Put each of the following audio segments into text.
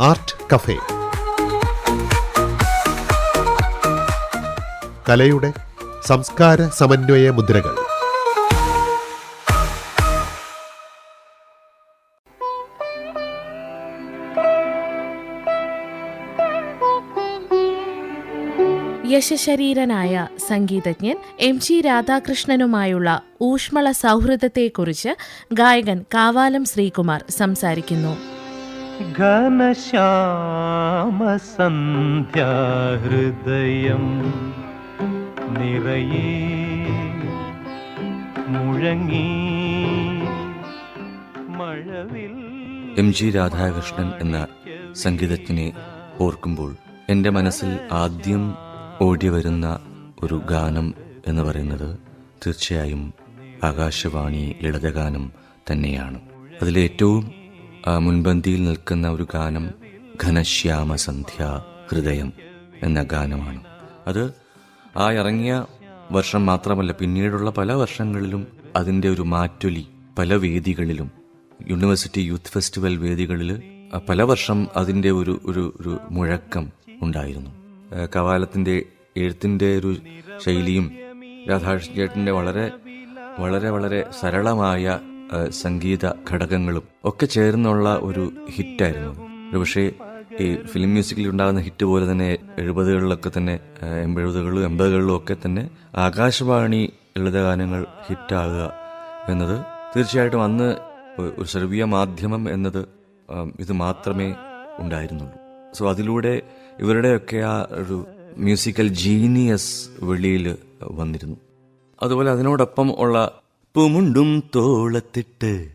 Art cafe. കലയുടെ സംസ്കാര സമന്വയ മുദ്രകൾ. യശശരീരനായ സംഗീതജ്ഞൻ എം ജി രാധാകൃഷ്ണനുമായുള്ള ഊഷ്മള സൗഹൃദത്തെക്കുറിച്ച് ഗായകൻ കാവാലം ശ്രീകുമാർ സംസാരിക്കുന്നു. ഘനശ്യാമസന്ധ്യാഹൃദയം നിറയെ മുഴങ്ങി മഴവിൽ എം ജി രാധാകൃഷ്ണൻ എന്ന സംഗീതജ്ഞനെ ഓർക്കുമ്പോൾ എന്റെ മനസ്സിൽ ആദ്യം ഓടി വരുന്ന ഒരു ഗാനം എന്ന് പറയുന്നത് തീർച്ചയായും ആകാശവാണി ലളിതഗാനം തന്നെയാണ്. അതിലേറ്റവും ആ, മുൻപന്തിയിൽ നിൽക്കുന്ന ഒരു ഗാനം ഘനശ്യാമ സന്ധ്യ ഹൃദയം എന്ന ഗാനമാണ്. അത് ആ ഇറങ്ങിയ വർഷം മാത്രമല്ല പിന്നീടുള്ള പല വർഷങ്ങളിലും അതിന്റെ ഒരു മാറ്റൊലി പല വേദികളിലും യൂണിവേഴ്സിറ്റി യൂത്ത് ഫെസ്റ്റിവൽ വേദികളിൽ പല വർഷം അതിന്റെ ഒരു ഒരു ഒരു മുഴക്കം ഉണ്ടായിരുന്നു. കവാലത്തിന്റെ എഴുത്തിന്റെ ഒരു ശൈലിയും രാധാകൃഷ്ണൻ ചേട്ടന്റെ വളരെ വളരെ വളരെ സരളമായ സംഗീത ഘടകങ്ങളും ഒക്കെ ചേർന്നുള്ള ഒരു ഹിറ്റായിരുന്നു. ഒരു പക്ഷേ ഈ ഫിലിം മ്യൂസിക്കിൽ ഉണ്ടാകുന്ന ഹിറ്റ് പോലെ തന്നെ എഴുപതുകളിലൊക്കെ തന്നെ ആ, എൺപതുകളിലും ഒക്കെ തന്നെ ആകാശവാണി ലളിതഗാനങ്ങൾ ഹിറ്റാകുക എന്നത് തീർച്ചയായിട്ടും അന്ന് ഒരു ശ്രവ്യ മാധ്യമം എന്നത് ഇത് മാത്രമേ ഉണ്ടായിരുന്നുള്ളൂ. സോ അതിലൂടെ ഇവരുടെയൊക്കെ ആ ഒരു മ്യൂസിക്കൽ ജീനിയസ് വെളിയിൽ വന്നിരുന്നു. അതുപോലെ അതിനോടൊപ്പം ഉള്ള പൂമുണ്ടും തോളത്തിട്ട്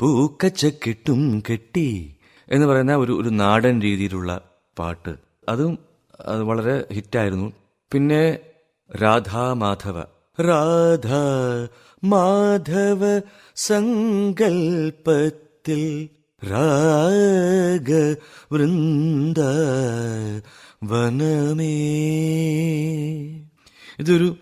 പൂക്കച്ചക്കെട്ടും കെട്ടി എന്ന് പറയുന്ന ഒരു ഒരു നാടൻ രീതിയിലുള്ള പാട്ട്. അതും അത് വളരെ ഹിറ്റായിരുന്നു. പിന്നെ രാധാ മാധവ. രാധ മാധവ സങ്കൽപ്പത്തിൽ രാഗ വൃന്ദ വനമേ. ഇതൊരു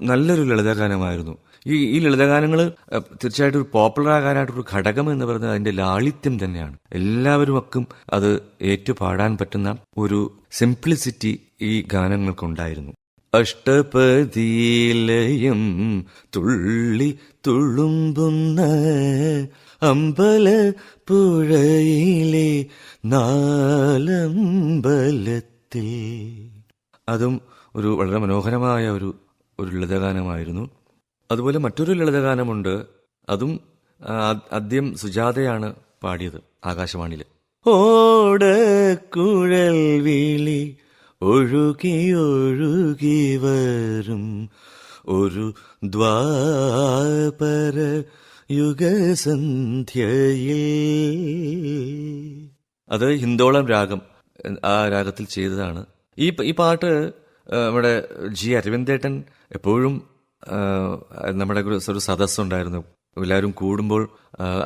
നല്ലൊരു ലളിതഗാനമായിരുന്നു. ഈ ഈ ലളിതഗാനങ്ങൾ തീർച്ചയായിട്ടും ഒരു പോപ്പുലർ ആകാനായിട്ടൊരു ഘടകം എന്ന് പറയുന്നത് അതിന്റെ ലാളിത്യം തന്നെയാണ്. എല്ലാവരും ഒക്കെ അത് ഏറ്റുപാടാൻ പറ്റുന്ന ഒരു സിംപ്ലിസിറ്റി ഈ ഗാനങ്ങൾക്കുണ്ടായിരുന്നു. അഷ്ടപതിയിലയും തുള്ളി തുളുമ്പുന്ന അമ്പല പുഴയിലെ നാലമ്പലത്തിൽ. അതും ഒരു വളരെ മനോഹരമായ ഒരു ഒരു ലളിതഗാനമായിരുന്നു. അതുപോലെ മറ്റൊരു ലളിതഗാനമുണ്ട്. അതും ആദ്യം സുജാതയാണ് പാടിയത് ആകാശവാണിയിൽ ഓടക്കുഴൽ വിളി ഒഴുകി ഒഴുകി വരും. ഒരു ദ്വാപര യുഗസന്ധ്യയിൽ അത് ഹിന്ദോളം രാഗം ആ രാഗത്തിൽ ചെയ്തതാണ്. ഈ ഈ പാട്ട് നമ്മുടെ ജി അരവിന്ദേട്ടൻ എപ്പോഴും നമ്മുടെ ഒരു സദസ്സുണ്ടായിരുന്നു. എല്ലാവരും കൂടുമ്പോൾ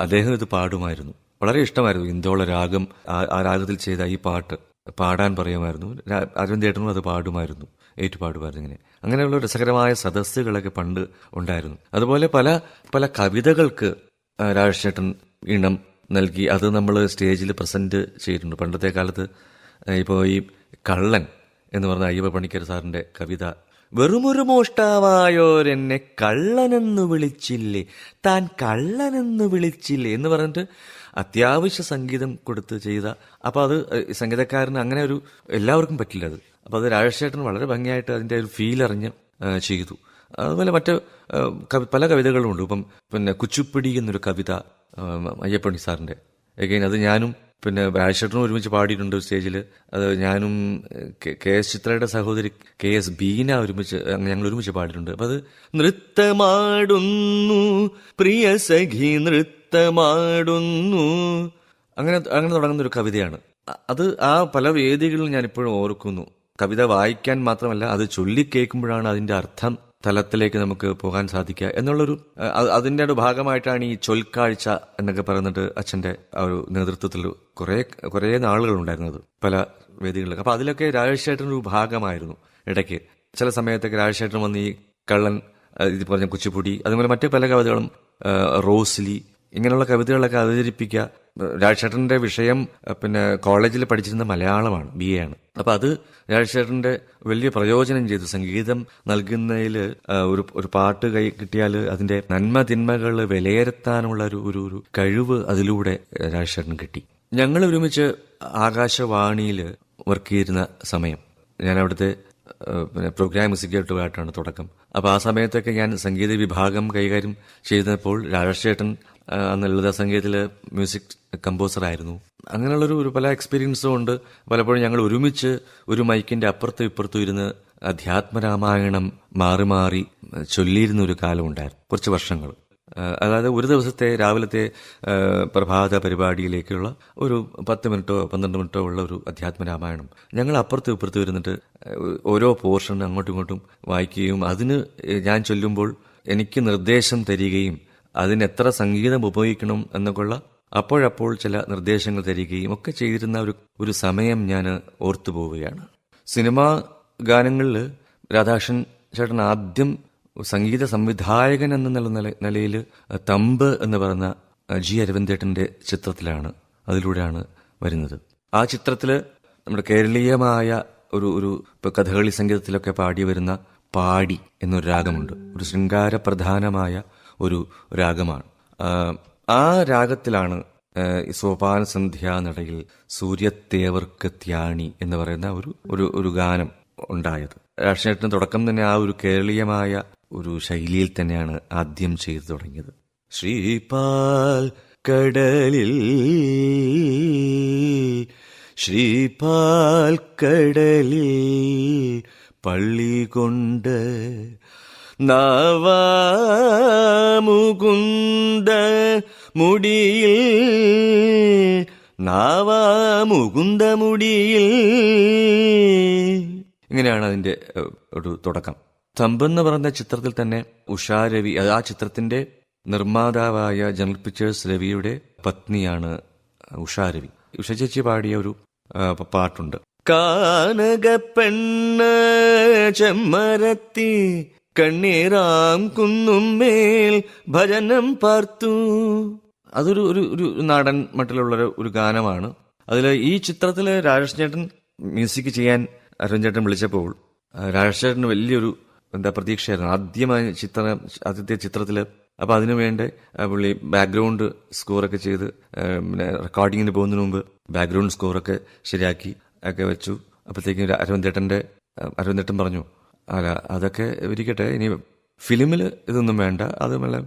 അദ്ദേഹം ഇത് പാടുമായിരുന്നു. വളരെ ഇഷ്ടമായിരുന്നു ഇന്ദോള രാഗം ആ- രാഗത്തിൽ ചെയ്ത ഈ പാട്ട് പാടാൻ പറയുമായിരുന്നു. അരവിന്ദ് അരവിന്ദേട്ടനും അത് പാടുമായിരുന്നു ഏറ്റുപാടുമായിരുന്നു ഇങ്ങനെ. അങ്ങനെയുള്ള രസകരമായ സദസ്സുകളൊക്കെ പണ്ട് ഉണ്ടായിരുന്നു. അതുപോലെ പല പല കവിതകൾക്ക് രാജേട്ടൻ ഈണം നൽകി അത് നമ്മൾ സ്റ്റേജിൽ പ്രസന്റ് ചെയ്തിട്ടുണ്ട്. പണ്ടത്തെ കാലത്ത് ഇപ്പോൾ ഈ കള്ളൻ എന്ന് പറഞ്ഞ അയ്യപ്പ പണിക്കർ സാറിന്റെ കവിത വെറുമൊരു മോഷ്ടാവായോരെന്നെ കള്ളനെന്ന് വിളിച്ചില്ലേ? താൻ കള്ളനെന്ന് വിളിച്ചില്ലേ? എന്ന് പറഞ്ഞിട്ട് അത്യാവശ്യ സംഗീതം കൊടുത്ത് ചെയ്ത. അപ്പൊ അത് സംഗീതക്കാരന് അങ്ങനെ ഒരു എല്ലാവർക്കും പറ്റില്ല അത്. അപ്പൊ അത് രാജശേഖരൻ വളരെ ഭംഗിയായിട്ട് അതിന്റെ ഒരു ഫീൽ അറിഞ്ഞ് ചെയ്തു. അതുപോലെ മറ്റ് പല കവി- പല കവിതകളുമുണ്ട്. ഇപ്പം പിന്നെ കുച്ചുപ്പിടി എന്നൊരു കവിത അയ്യപ്പണി സാറിന്റെ. എഗൈൻ അത് ഞാനും പിന്നെ രാജേഷേട്ടനും ഒരുമിച്ച് പാടിയിട്ടുണ്ട് സ്റ്റേജിൽ അത് ഞാനും കെ- എസ് ചിത്രയുടെ സഹോദരി കെ എസ് ബീന ഒരുമിച്ച് ഞങ്ങൾ ഒരുമിച്ച് പാടിയിട്ടുണ്ട്. അപ്പൊ അത് നൃത്തമാടുന്നു പ്രിയ സഖി നൃത്തമാടുന്നു. അങ്ങനെ അങ്ങനെ തുടങ്ങുന്ന ഒരു കവിതയാണ് അത് ആ പല വേദികളിലും ഞാൻ ഇപ്പോഴും ഓർക്കുന്നു. കവിത വായിക്കാൻ മാത്രമല്ല അത് ചൊല്ലിക്കേൾക്കുമ്പോഴാണ് അതിന്റെ അർത്ഥം തലത്തിലേക്ക് നമുക്ക് പോകാൻ സാധിക്കുക എന്നുള്ളൊരു അതിന്റെ ഒരു ഭാഗമായിട്ടാണ് ഈ ചൊൽക്കാഴ്ച എന്നൊക്കെ പറഞ്ഞിട്ട് അച്ഛന്റെ ഒരു നേതൃത്വത്തിൽ കുറേ കുറേ നാളുകൾ ഉണ്ടായിരുന്നത് പല വേദികളിലൊക്കെ. അപ്പോൾ അതിലൊക്കെ രാജേഷേട്ടന്റെ ഒരു ഭാഗമായിരുന്നു ഇടയ്ക്ക്. ചില സമയത്തൊക്കെ രാജേഷേട്ടൻ വന്ന് ഈ കള്ളൻ ഇത് പറഞ്ഞ കുച്ചിപ്പുടി അതുപോലെ മറ്റു പല കവിതകളും റോസ്ലി ഇങ്ങനെയുള്ള കവിതകളൊക്കെ അവതരിപ്പിക്കുക രാജേട്ടന്റെ വിഷയം പിന്നെ കോളേജിൽ പഠിച്ചിരുന്ന മലയാളമാണ് ബി എ ആണ്. അപ്പൊ അത് രാജ്ഷേട്ടന്റെ വലിയ പ്രയോജനം ചെയ്തു. സംഗീതം നൽകുന്നതിൽ ഒരു ഒരു പാട്ട് കൈ കിട്ടിയാൽ അതിന്റെ നന്മ തിന്മകൾ വിലയിരുത്താനുള്ള ഒരു ഒരു കഴിവ് അതിലൂടെ രാജേട്ടൻ കിട്ടി. ഞങ്ങൾ ഒരുമിച്ച് ആകാശവാണിയിൽ വർക്ക് ചെയ്തിരുന്ന സമയം ഞാൻ അവിടുത്തെ പിന്നെ പ്രോഗ്രാം എക്സിക്യൂട്ടീവായിട്ടാണ് തുടക്കം. അപ്പോൾ ആ സമയത്തൊക്കെ ഞാൻ സംഗീത വിഭാഗം കൈകാര്യം ചെയ്തപ്പോൾ രാജേട്ടൻ ലളിത സംഗീതത്തിലെ മ്യൂസിക് കമ്പോസർ ആയിരുന്നു അങ്ങനെയുള്ളൊരു ഒരു പല എക്സ്പീരിയൻസും ഉണ്ട്. പലപ്പോഴും ഞങ്ങൾ ഒരുമിച്ച് ഒരു മൈക്കിന്റെ അപ്പുറത്തും ഇപ്പുറത്തും ഇരുന്ന് അധ്യാത്മരാമായണം മാറി മാറി ചൊല്ലിയിരുന്ന ഒരു കാലമുണ്ടായിരുന്നു കുറച്ച് വർഷങ്ങൾ. അതായത് ഒരു ദിവസത്തെ രാവിലത്തെ പ്രഭാത പരിപാടിയിലേക്കുള്ള ഒരു പത്ത് മിനിറ്റോ പന്ത്രണ്ട് മിനിറ്റോ ഉള്ള ഒരു അധ്യാത്മ രാമായണം ഞങ്ങൾ അപ്പുറത്തും ഇപ്പുറത്ത് ഇരുന്നിട്ട് ഓരോ പോർഷൻ അങ്ങോട്ടും ഇങ്ങോട്ടും വായിക്കുകയും അതിന് ഞാൻ ചൊല്ലുമ്പോൾ എനിക്ക് നിർദ്ദേശം തരികയും അതിന് എത്ര സംഗീതം ഉപയോഗിക്കണം എന്നൊക്കെയുള്ള അപ്പോഴപ്പോൾ ചില നിർദ്ദേശങ്ങൾ തരികയും ഒക്കെ ചെയ്തിരുന്ന ഒരു ഒരു സമയം ഞാൻ ഓർത്തു പോവുകയാണ്. സിനിമാ ഗാനങ്ങളിൽ രാധാകൃഷ്ണൻ ചേട്ടൻ ആദ്യം സംഗീത സംവിധായകൻ എന്ന നില നില- നിലയിൽ തമ്പ് എന്ന് പറയുന്ന ജി അരവിന്ദേട്ടന്റെ ചിത്രത്തിലാണ് അതിലൂടെയാണ് വരുന്നത്. ആ ചിത്രത്തിൽ നമ്മുടെ കേരളീയമായ ഒരു ഒരു കഥകളി സംഗീതത്തിലൊക്കെ പാടി വരുന്ന പാടി എന്നൊരു രാഗമുണ്ട്. ഒരു ശൃംഗാരപ്രധാനമായ ഒരു രാഗമാണ്. ആ, രാഗത്തിലാണ് ആ, നടയിൽ സൂര്യത്തേവർക്ക് ത്യാണി എന്ന് പറയുന്ന ഒരു ഒരു ഒരു ഗാനം ഉണ്ടായത്. രാഷ്ട്രീയത്തിന് തുടക്കം തന്നെ ആ ഒരു കേരളീയമായ ഒരു ശൈലിയിൽ തന്നെയാണ് ആദ്യം ചെയ്തു തുടങ്ങിയത്. ശ്രീപാൽ കടലിൽ ശ്രീപാൽ കടലിൽ പള്ളി കൊണ്ട് നാവാമുകുന്ദ മുടിയിൽ നാവാമുകുന്ദ മുടിയിൽ. ഇങ്ങനെയാണ് അതിന്റെ ഒരു തുടക്കം. തമ്പെന്ന് പറഞ്ഞ ചിത്രത്തിൽ തന്നെ ഉഷാ രവി ആ ചിത്രത്തിന്റെ നിർമ്മാതാവായ ജനറൽ പിക്ചേഴ്സ് രവിയുടെ പത്നിയാണ് ഉഷാ രവി. ഉഷ ചേച്ചി പാടിയ ഒരു പാട്ടുണ്ട്. കാനക പെണ്ണ ചെമ്മരത്തി കണ്ണീറാം കുന്നുമേൽ ഭജനം പാർത്തു. അതൊരു ഒരു ഒരു നാടൻ മട്ടിലുള്ള ഒരു- ഗാനമാണ്. അതിൽ ഈ ചിത്രത്തിൽ രാജേഷ് ചേട്ടൻ മ്യൂസിക് ചെയ്യാൻ അരുൺ ചേട്ടൻ വിളിച്ചപ്പോൾ ആ, രാജേഷ് ചേട്ടന് വലിയൊരു എന്താ പ്രതീക്ഷയായിരുന്നു. ആദ്യമായി ചിത്രം ആദ്യത്തെ ചിത്രത്തിൽ അപ്പൊ അതിനു വേണ്ടി ആ, പുള്ളി ബാക്ക്ഗ്രൗണ്ട് സ്കോറൊക്കെ ചെയ്ത് പിന്നെ റെക്കോർഡിങ്ങിന് പോകുന്നതിന് മുമ്പ് ബാക്ക്ഗ്രൗണ്ട് സ്കോറൊക്കെ ശരിയാക്കി ഒക്കെ വെച്ചു. അപ്പോഴത്തേക്കും അരുൺചേട്ടന്റെ അരുൺചേട്ടൻ പറഞ്ഞു അല്ല അതൊക്കെ ഇരിക്കട്ടെ. ഇനി ഫിലിമിൽ ഇതൊന്നും വേണ്ട. അത് നല്ല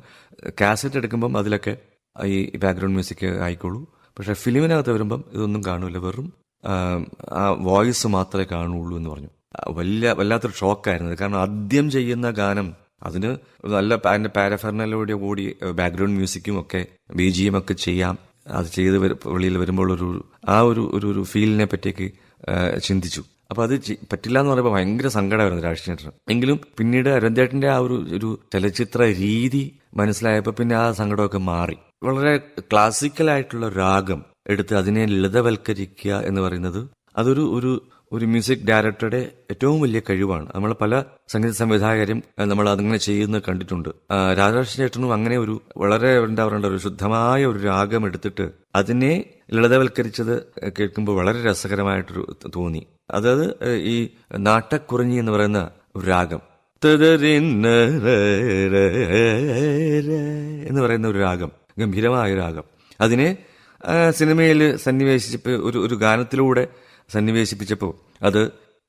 കാസറ്റ് എടുക്കുമ്പം അതിലൊക്കെ ഈ ബാക്ക്ഗ്രൗണ്ട് മ്യൂസിക് ആയിക്കോളൂ. പക്ഷെ ഫിലിമിനകത്ത് വരുമ്പം ഇതൊന്നും കാണൂല. വെറും ആ, വോയിസ് മാത്രമേ കാണുള്ളൂ എന്ന് പറഞ്ഞു. വലിയ വല്ലാത്തൊരു ഷോക്കായിരുന്നു കാരണം ആദ്യം ചെയ്യുന്ന ഗാനം അതിന് നല്ല അതിന്റെ പാരഫെർണലോടെ കൂടി ബാക്ക്ഗ്രൗണ്ട് മ്യൂസിക്കും ഒക്കെ ബി ജി എം ഒക്കെ ചെയ്യാം. അത് ചെയ്ത് വെളിയിൽ വരുമ്പോൾ ഒരു ആ ഒരു ഒരു ഫീലിനെ പറ്റിയൊക്കെ ചിന്തിച്ചു. അപ്പൊ അത് പറ്റില്ല എന്ന് പറയുമ്പോൾ ഭയങ്കര സങ്കടമായിരുന്നു രാഷ്ട്രീയ എങ്കിലും പിന്നീട് അരന്തേട്ടന്റെ ആ ഒരു ഒരു ചലച്ചിത്ര രീതി മനസ്സിലായപ്പോൾ പിന്നെ ആ സങ്കടമൊക്കെ മാറി. വളരെ ക്ലാസിക്കൽ ആയിട്ടുള്ള രാഗം എടുത്ത് അതിനെ ലളിതവൽക്കരിക്കുക എന്ന് പറയുന്നത് അതൊരു ഒരു ഒരു മ്യൂസിക് ഡയറക്ടറുടെ ഏറ്റവും വലിയ കഴിവാണ്. നമ്മൾ പല സംഗീത സംവിധായകരും നമ്മൾ അതങ്ങനെ ചെയ്യുന്നത് കണ്ടിട്ടുണ്ട്. രാധാകൃഷ്ണ ചേട്ടനും അങ്ങനെ ഒരു വളരെ എന്താ പറയേണ്ട ഒരു ശുദ്ധമായ ഒരു രാഗം എടുത്തിട്ട് അതിനെ ലളിതവൽക്കരിച്ചത് കേൾക്കുമ്പോൾ വളരെ രസകരമായിട്ടൊരു തോന്നി. അതായത് ഈ നാട്ടക്കുറിഞ്ഞി എന്ന് പറയുന്ന ഒരു രാഗം. എന്ന് പറയുന്ന ഒരു രാഗം ഗംഭീരമായ രാഗം അതിനെ സിനിമയിൽ സന്നിവേശിച്ചപ്പോൾ ഒരു ഒരു ഗാനത്തിലൂടെ സന്നിവേശിപ്പിച്ചപ്പോൾ അത്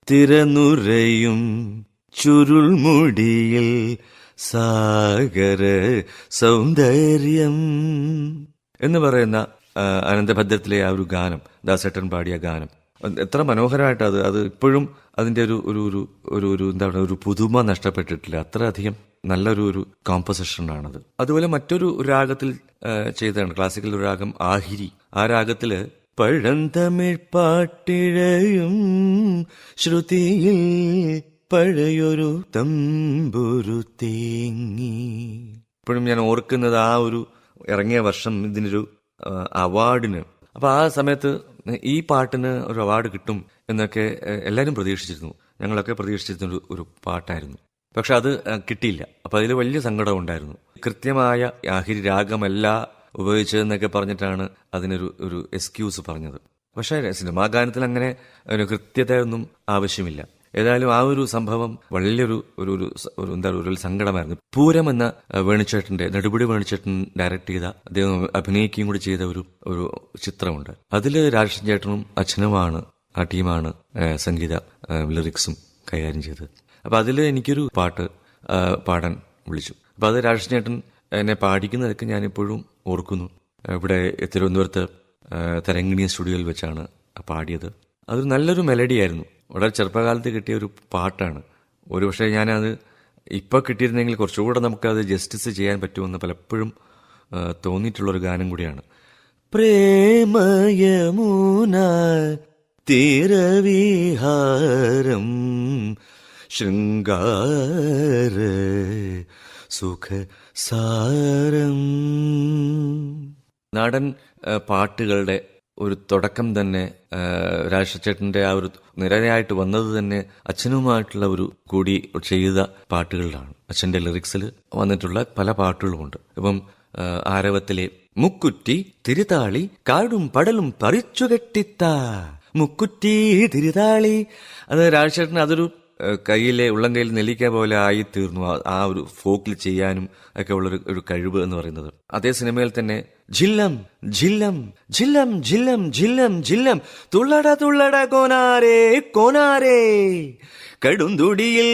തിരനുരയും ചുരുൾമുടിയിൽ സാഗര സൗന്ദര്യം എന്ന് പറയുന്ന അനന്തഭദ്രത്തിലെ ആ ഒരു ഗാനം ദാസേട്ടൻ പാടിയ ഗാനം എത്ര മനോഹരമായിട്ട് അത് അത് ഇപ്പോഴും അതിന്റെ ഒരു ഒരു ഒരു ഒരു ഒരു എന്താ പറയുക ഒരു പുതുമ നഷ്ടപ്പെട്ടിട്ടില്ല. അത്ര അധികം നല്ലൊരു ഒരു കോമ്പസിഷനാണത് അതുപോലെ മറ്റൊരു രാഗത്തിൽ ചെയ്തതാണ്. ക്ലാസിക്കൽ ഒരു രാഗം ആഹിരി. ആ രാഗത്തിൽ പഴന്തമിഴ് പാട്ടിഴയും ശ്രുതിയിൽ പഴയൊരു തമ്പുരു തേങ്ങി. ഇപ്പോഴും ഞാൻ ഓർക്കുന്നത് ആ ഒരു ഇറങ്ങിയ വർഷം ഇതിനൊരു അവാർഡിന് അപ്പൊ ആ സമയത്ത് ഈ പാട്ടിന് ഒരു അവാർഡ് കിട്ടും എന്നൊക്കെ എല്ലാവരും പ്രതീക്ഷിച്ചിരുന്നു. ഞങ്ങളൊക്കെ പ്രതീക്ഷിച്ചിരുന്ന ഒരു പാട്ടായിരുന്നു. പക്ഷെ അത് കിട്ടിയില്ല. അപ്പൊ അതിൽ വലിയ സങ്കടം ഉണ്ടായിരുന്നു. കൃത്യമായ ആഹിരി രാഗമല്ല ഉപയോഗിച്ചതെന്നൊക്കെ പറഞ്ഞിട്ടാണ് അതിനൊരു ഒരു എക്സ്ക്യൂസ് പറഞ്ഞത്. പക്ഷേ സിനിമാ ഗാനത്തിൽ അങ്ങനെ ഒരു കൃത്യതയൊന്നും ആവശ്യമില്ല. ഏതായാലും ആ ഒരു സംഭവം വലിയൊരു ഒരു ഒരു ഒരു എന്താ ഒരു സങ്കടമായിരുന്നു. പൂരം എന്ന വേണിച്ചേട്ടന്റെ വേണുചേട്ടന്റെ വേണിച്ചേട്ടൻ ഡയറക്ട് ചെയ്ത അദ്ദേഹം അഭിനയിക്കുകയും കൂടി ചെയ്ത ഒരു ഒരു ചിത്രമുണ്ട്. അതിൽ രാജേഷൻ ചേട്ടനും അച്ഛനുമാണ് ആ ടീമാണ് സംഗീത ലിറിക്സും കൈകാര്യം ചെയ്തത്. അപ്പൊ അതിൽ എനിക്കൊരു പാട്ട് പാടാൻ വിളിച്ചു. അപ്പൊ അത് രാജേഷൻ ചേട്ടൻ എന്നെ പാടിക്കുന്നതൊക്കെ ഞാനിപ്പോഴും ഓർക്കുന്നു. ഇവിടെ തിരുവനന്തപുരത്ത് തരങ്കിണി സ്റ്റുഡിയോയിൽ വെച്ചാണ് പാടിയത്. അതൊരു നല്ലൊരു മെലഡിയായിരുന്നു വളരെ ചെറുപ്പകാലത്ത് കിട്ടിയ ഒരു പാട്ടാണ്. ഒരു പക്ഷേ ഞാനത് ഇപ്പോൾ കിട്ടിയിരുന്നെങ്കിൽ കുറച്ചുകൂടെ നമുക്കത് ജസ്റ്റിസ് ചെയ്യാൻ പറ്റുമെന്ന് പലപ്പോഴും തോന്നിയിട്ടുള്ളൊരു ഗാനം കൂടിയാണ്. പ്രേമയമൂന തീരവിഹാരം ശൃംഗാര സുഖ സാരം നാടൻ പാട്ടുകളുടെ ഒരു തുടക്കം തന്നെ ആ, ആ ഒരു നിരയായിട്ട് വന്നത് തന്നെ അച്ഛനുമായിട്ടുള്ള ഒരു കൂടി ചെയ്ത പാട്ടുകളിലാണ്. അച്ഛന്റെ ലിറിക്സിൽ വന്നിട്ടുള്ള പല പാട്ടുകളുമുണ്ട്. ഇപ്പം ആരവത്തിലെ മുക്കുറ്റി തിരുതാളി കാടും പടലും പറിച്ചു കെട്ടിത്ത മുക്കുറ്റി തിരുതാളി അത് രാജശേഖരൻ അതൊരു കയ്യിലെ ഉള്ളം കയ്യിൽ നെല്ലിക്ക പോലെ ആയി തീർന്നു ആ- ഒരു ഫോക്കിൽ ചെയ്യാനും ഒക്കെ ഉള്ള ഒരു- കഴിവ് എന്ന് പറയുന്നത്. അതേ സിനിമയിൽ തന്നെ ജില്ലം ജില്ലം ജില്ലം ജില്ലം ജില്ലം ജില്ലം. തുള്ളട തുള്ളട കോനാരേ കോനാരേ. കടുന്തുടിയിൽ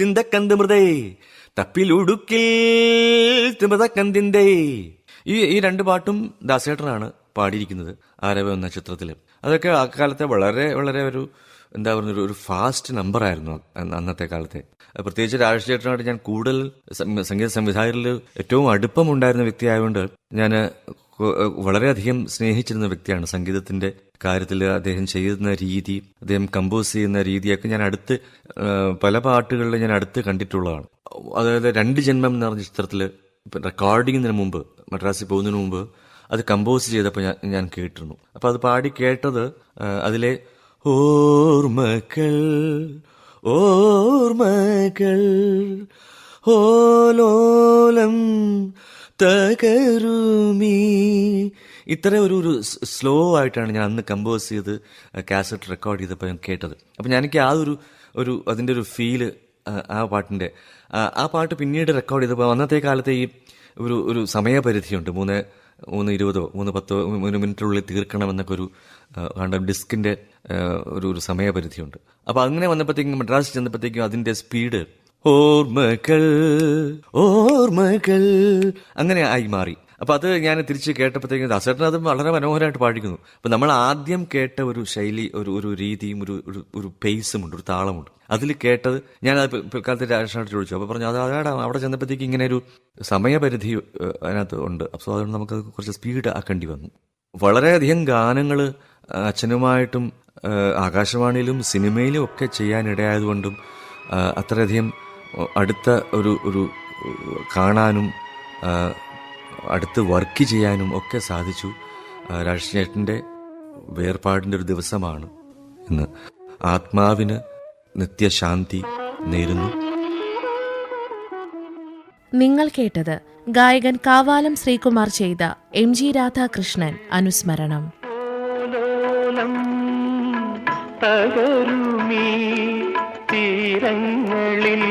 തിന്തക്കന്ത് മൃതേ. തപ്പിലുടുക്കിൽ തിമൃതക്കന്തിന്തേ ഈ ഈ രണ്ട് പാട്ടും ദാസേട്ടനാണ് പാടിയിരിക്കുന്നത് ആരവ എന്ന ചിത്രത്തിൽ അതൊക്കെ ആ കാലത്തെ വളരെ വളരെ ഒരു എന്താ പറയുക ഒരു ഫാസ്റ്റ് നമ്പർ ആയിരുന്നു അന്നത്തെ കാലത്തെ. പ്രത്യേകിച്ച് രാജശേഖരനായിട്ട് ഞാൻ കൂടുതൽ സംഗീത സംവിധായകരിൽ ഏറ്റവും അടുപ്പമുണ്ടായിരുന്ന വ്യക്തിയായതുകൊണ്ട് ഞാൻ വളരെയധികം സ്നേഹിച്ചിരുന്ന വ്യക്തിയാണ്. സംഗീതത്തിന്റെ കാര്യത്തിൽ അദ്ദേഹം ചെയ്യുന്ന രീതി അദ്ദേഹം കമ്പോസ് ചെയ്യുന്ന രീതിയൊക്കെ ഞാൻ അടുത്ത് പല പാട്ടുകളിൽ ഞാൻ അടുത്ത് കണ്ടിട്ടുള്ളതാണ്. അതായത് രണ്ട് ജന്മം എന്ന് പറഞ്ഞ ചിത്രത്തിൽ റെക്കോർഡിങ്ങിന് മുമ്പ് മദ്രാസിൽ പോകുന്നതിന് മുമ്പ് അത് കമ്പോസ് ചെയ്തപ്പോൾ ഞാൻ ഞാൻ കേട്ടിരുന്നു. അപ്പോൾ അത് പാടി കേട്ടത് അതിലെ ഓർമ്മകൾ ഓർമ്മകൾ ഓലോലം തകരുമീ. ഇത്ര ഒരു ഒരു സ്ലോ ആയിട്ടാണ് ഞാൻ അന്ന് കമ്പോസ് ചെയ്ത് കാസറ്റ് റെക്കോർഡ് ചെയ്തപ്പോൾ ഞാൻ കേട്ടത്. അപ്പം ഞാൻ എനിക്ക് ആ ഒരു ഒരു അതിന്റെ ഒരു ഫീൽ ആ പാട്ടിന്റെ ആ പാട്ട് പിന്നീട് റെക്കോർഡ് ചെയ്തപ്പോൾ അന്നത്തെ കാലത്തെ ഈ ഒരു ഒരു സമയപരിധിയുണ്ട്. മൂന്ന് മൂന്ന് ഇരുപതോ മൂന്ന് പത്തോ മൂന്ന് മിനിറ്റിനുള്ളിൽ തീർക്കണമെന്നൊക്കെ ഒരു വേണ്ട കണ്ട ഡിസ്കിന്റെ ഒരു ഒരു സമയപരിധിയുണ്ട്. അപ്പൊ അങ്ങനെ വന്നപ്പോഴത്തേക്കും മദ്രാസ് ചെന്നപ്പോഴത്തേക്കും അതിന്റെ സ്പീഡ് ഓർമ്മകൾ ഓർമ്മകൾ അങ്ങനെ ആയി മാറി. അപ്പൊ അത് ഞാൻ തിരിച്ച് കേട്ടപ്പോഴത്തേക്കും ദാസേട്ടൻ അത് വളരെ മനോഹരമായിട്ട് പാടിക്കുന്നു. അപ്പൊ നമ്മൾ ആദ്യം കേട്ട ഒരു ശൈലി ഒരു ഒരു രീതിയും ഒരു ഒരു ഒരു പേസും ഉണ്ട് ഒരു താളമുണ്ട്. അതിൽ കേട്ടത് ഞാൻ അത് പിൽക്കാലത്ത് രാജേഷനോട് ചോദിച്ചു. അപ്പോൾ പറഞ്ഞു അത് അതാണ് അവിടെ ചെന്നപ്പോഴത്തേക്ക് ഇങ്ങനെ ഒരു സമയപരിധി അതിനകത്ത് ഉണ്ട്. അപ്പോൾ അതുകൊണ്ട് നമുക്ക് കുറച്ച് സ്പീഡ് ആക്കേണ്ടി വന്നു. വളരെയധികം ഗാനങ്ങൾ അച്ഛനുമായിട്ടും ആകാശവാണിയിലും സിനിമയിലും ഒക്കെ ചെയ്യാനിടയായതുകൊണ്ടും അത്രയധികം അടുത്ത ഒരു ഒരു കാണാനും അടുത്ത് വർക്ക് ചെയ്യാനും ഒക്കെ സാധിച്ചു. രാജേഷ് ചേട്ടന്റെ വേർപാടിന്റെ ഒരു ദിവസമാണ് ഇന്ന്. ആത്മാവിന് നിത്യശാന്തി നേരുന്നു. നിങ്ങൾ കേട്ടത് ഗായകൻ കാവാലം ശ്രീകുമാർ ചെയ്ത എം ജി രാധാകൃഷ്ണൻ അനുസ്മരണം. തകരുമീ തീരങ്ങളിൽ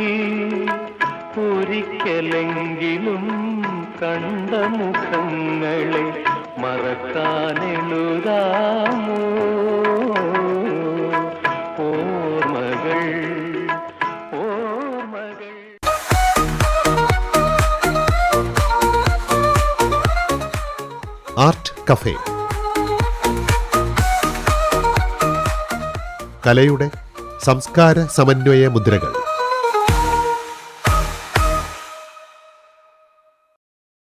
ഒരിക്കലെങ്കിലും കണ്ട മുഖങ്ങളെ മറക്കാനെഴുതാമോ? ഓർമ്മകൾ ഓർമ്മകൾ. Art cafe. കലയുടെ സംസ്കാര സമന്വയ മുദ്രകൾ.